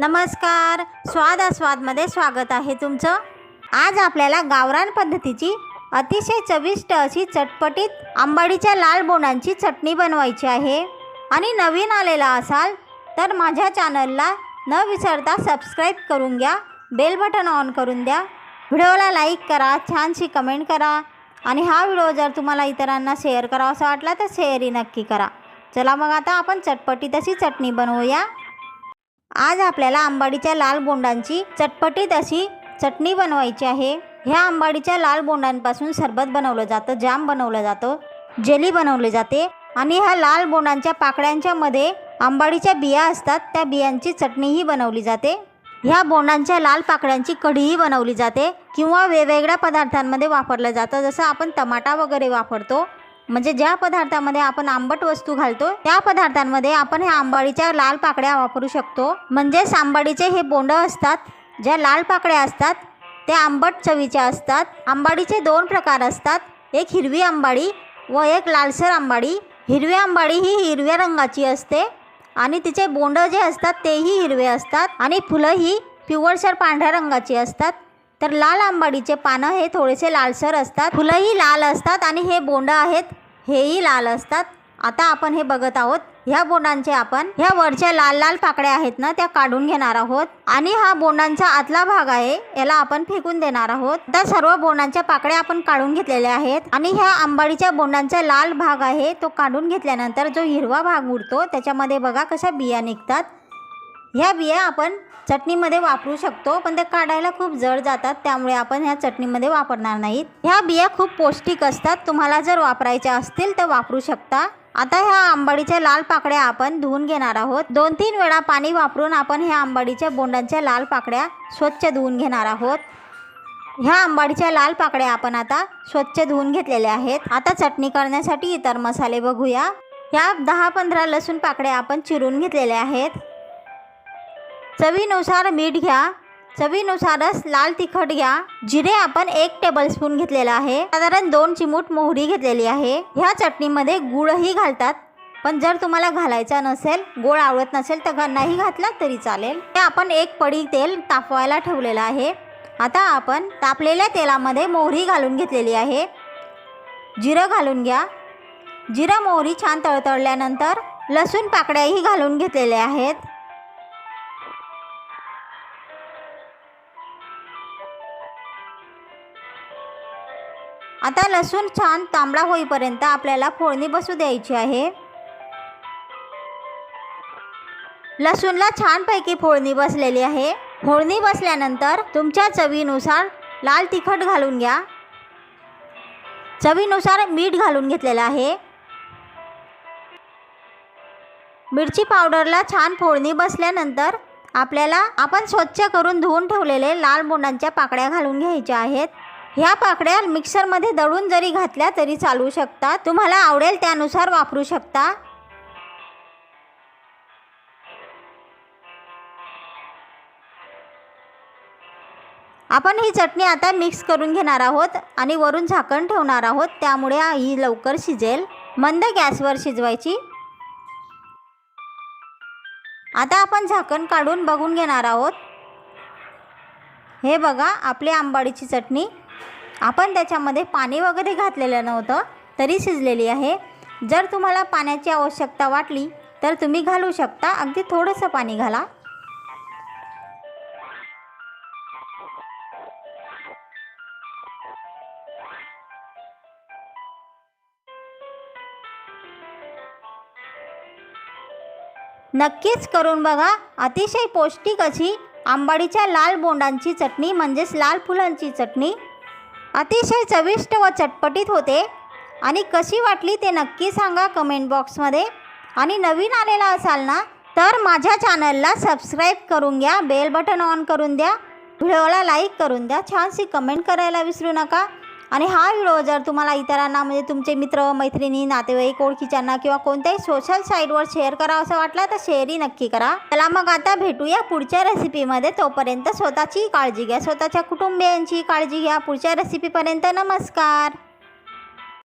नमस्कार. स्वाद आस्वादमध्ये स्वागत आहे तुमचं. आज आपल्याला गावरान पद्धतीची अतिशय चविष्ट अशी चटपटीत आंबाडीच्या लाल बोंडांची चटणी बनवायची आहे. आणि नवीन आलेला असाल तर माझ्या चॅनलला न विसरता सबस्क्राईब करून घ्या बेल बटन ऑन करून द्या. व्हिडिओला लाईक करा छानशी कमेंट करा. आणि हा व्हिडिओ जर तुम्हाला इतरांना शेअर करावासा वाटला तर शेअरही नक्की करा. चला मग आता आपण चटपटीत अशी चटणी बनवूया. आज आपल्याला आंबाडीच्या लाल बोंडांची चटपटीत अशी चटणी बनवायची आहे. ह्या आंबाडीच्या लाल बोंडांपासून सरबत बनवलं जातं जाम बनवलं जातं जेली बनवले जाते आणि ह्या लाल बोंडांच्या पाकळ्यांच्या मध्ये आंबाडीच्या बिया असतात त्या बियांची चटणीही बनवली जाते. ह्या बोंडांच्या लाल पाकळ्यांची कढीही बनवली जाते किंवा वेगवेगळ्या पदार्थांमध्ये वापरलं जातं जसं आपण टमाटा वगैरे वापरतो म्हणजे ज्या पदार्थामध्ये आपण आंबट वस्तू घालतो त्या पदार्थांमध्ये आपण ह्या आंबाडीच्या लाल पाकळ्या वापरू शकतो. म्हणजेच आंबाडीचे हे बोंड असतात ज्या लाल पाकळ्या असतात त्या आंबट चवीच्या असतात. आंबाडीचे दोन प्रकार असतात एक हिरवी आंबाडी व एक लालसर आंबाडी. हिरवी आंबाडी ही हिरव्या रंगाची असते आणि तिचे बोंड जे असतात तेही हिरवे असतात आणि फुलं ही पिवळसर पांढऱ्या रंगाची असतात. तर लाल आंबाडीचे पानं हे थोडेसे लालसर असतात. फुलंही लाल असतात आणि हे बोंड आहेत. हेही लाल असतात. आता आपण हे बघत आहोत ह्या बोंडांचे आपण ह्या वरच्या लाल लाल पाकड्या आहेत ना त्या काढून घेणार आहोत. आणि हा बोंडांचा आतला भाग आहे याला आपण फेकून देणार आहोत. त्या सर्व बोंडांच्या पाकड्या आपण काढून घेतलेल्या आहेत. आणि ह्या आंबाडीच्या बोंडांचा लाल भाग आहे तो काढून घेतल्यानंतर जो हिरवा भाग उरतो त्याच्यामध्ये बघा कशा बिया निघतात. ह्या बिया आपण चटणीमध्ये वापरू शकतो पण ते काढायला खूप जड जातात त्यामुळे आपण ह्या चटणीमध्ये वापरणार नाहीत. ह्या बिया खूप पौष्टिक असतात तुम्हाला जर वापरायच्या असतील तर वापरू शकता. आता ह्या आंबाडीच्या लाल पाकड्या आपण धुवून घेणार आहोत. दोन तीन वेळा पाणी वापरून आपण ह्या आंबाडीच्या बोंडांच्या लाल पाकड्या स्वच्छ धुवून घेणार आहोत. ह्या आंबाडीच्या लाल पाकड्या आपण आता स्वच्छ धुवून घेतलेल्या आहेत. आता चटणी करण्यासाठी इतर मसाले बघूया. ह्या दहा पंधरा लसूण पाकड्या आपण चिरून घेतलेल्या आहेत. चवीनुसार मीठ घ्या. चवीनुसारच लाल तिखट घ्या. जिरे आपण एक टेबलस्पून घेतलेला आहे. साधारण दोन चिमूट मोहरी घेतलेली आहे. ह्या चटणीमध्ये गुळही घालतात. पण जर तुम्हाला घालायचा नसेल गोळ आवडत नसेल तर नाही घातला तरी चालेल. ते आपण एक पडी तेल तापवायला ठेवलेलं आहे. आता आपण तापलेल्या तेलामध्ये मोहरी घालून घेतलेली आहे. जिरं घालून घ्या. जिरं मोहरी छान तळतळल्यानंतर लसूण पाकड्याही घालून घेतलेल्या आहेत. आता लसूण छान तांबडा होईपर्यंत आपल्याला फोडणी बसू द्यायची आहे. लसूणला छानपैकी फोडणी बसलेली आहे. फोडणी बसल्यानंतर तुमच्या चवीनुसार लाल तिखट घालून घ्या. चवीनुसार मीठ घालून घेतलेलं आहे. मिरची पावडरला छान फोडणी बसल्यानंतर आपल्याला आपण स्वच्छ करून धुवून ठेवलेले लाल बोंडांच्या पाकड्या घालून घ्यायच्या आहेत. ह्या पाकड्या मिक्सरमध्ये दळून जरी घातल्या तरी चालू शकता. तुम्हाला आवडेल त्यानुसार वापरू शकता. आपण ही चटणी आता मिक्स करून घेणार आहोत आणि वरून झाकण ठेवणार आहोत. त्यामुळे ही लवकर शिजेल. मंद गॅसवर शिजवायची. आता आपण झाकण काढून बघून घेणार आहोत. हे बघा आपली आंबाडीची चटणी. आपण त्याच्यामध्ये पाणी वगैरे घातलेलं नव्हतं तरी शिजलेली आहे. जर तुम्हाला पाण्याची आवश्यकता वाटली तर तुम्ही घालू शकता. अगदी थोडंसं पाणी घाला. नक्कीच करून बघा. अतिशय पौष्टिक अशी आंबाडीच्या लाल बोंडांची चटणी म्हणजेच लाल फुलांची चटणी. अतिशय चविष्ट व चटपटीत होते. आणि कशी वाटली ते नक्की सांगा कमेंट बॉक्समध्ये आणि नवीन आलेला असाल ना तर माझ्या चॅनलला सबस्क्राईब करून घ्या. बेल बटन ऑन करून द्या. व्हिडिओला लाईक करून द्या. छानशी कमेंट करायला विसरू नका. आणि हा व्हिडिओ जर तुम्हाला इतरांना म्हणजे तुमचे मित्र मैत्रिणी नातेवाईक ओळखीच्यांना किंवा कोणत्याही सोशल साईटवर शेअर करा असं वाटलं तर शेअरही नक्की करा. चला मग आता भेटूया पुढच्या रेसिपीमध्ये तोपर्यंत स्वतःची काळजी घ्या. स्वतःच्या कुटुंबियांची काळजी घ्या. पुढच्या रेसिपीपर्यंत नमस्कार.